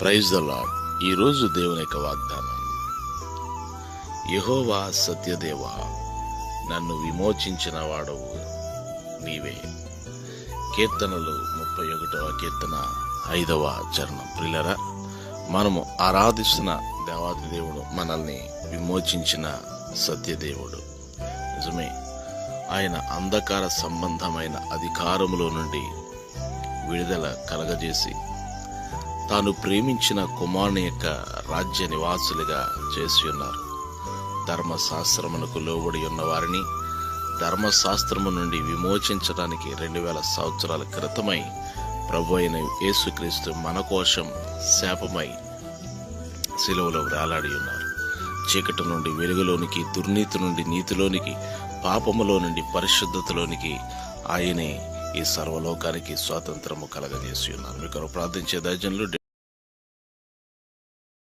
Praise the lord ఈరోజు దేవుని యొక్క వాగ్దానం. యహోవా సత్యదేవ నన్ను విమోచించిన వాడవు నీవే. కీర్తనలు ముప్పై ఒకటవ కీర్తన ఐదవ చరణం. ప్రిలరా మనము ఆరాధిస్తున్న దేవాది దేవుడు మనల్ని విమోచించిన సత్యదేవుడు. నిజమే ఆయన అంధకార సంబంధమైన అధికారములో నుండి విడుదల కలగజేసి తాను ప్రేమించిన కుమారుని యొక్క రాజ్య నివాసులుగా చేసి ఉన్నారు ధర్మశాస్త్రమునకు లోబడి ఉన్న వారిని ధర్మశాస్త్రము నుండి విమోచించడానికి రెండు వేల సంవత్సరాల క్రితమై ప్రభు అయిన యేసుక్రీస్తు మన కోసం శాపమై శిలువలో వేలాడి ఉన్నారు. చీకటి నుండి వెలుగులోనికి దుర్నీతి నుండి నీతిలోనికి పాపములో నుండి పరిశుద్ధతలోనికి ఆయనే ఈ సర్వలోకానికి స్వాతంత్రము కలగజేసి ఉన్నాను. మీకు ప్రార్థించే దయజనులు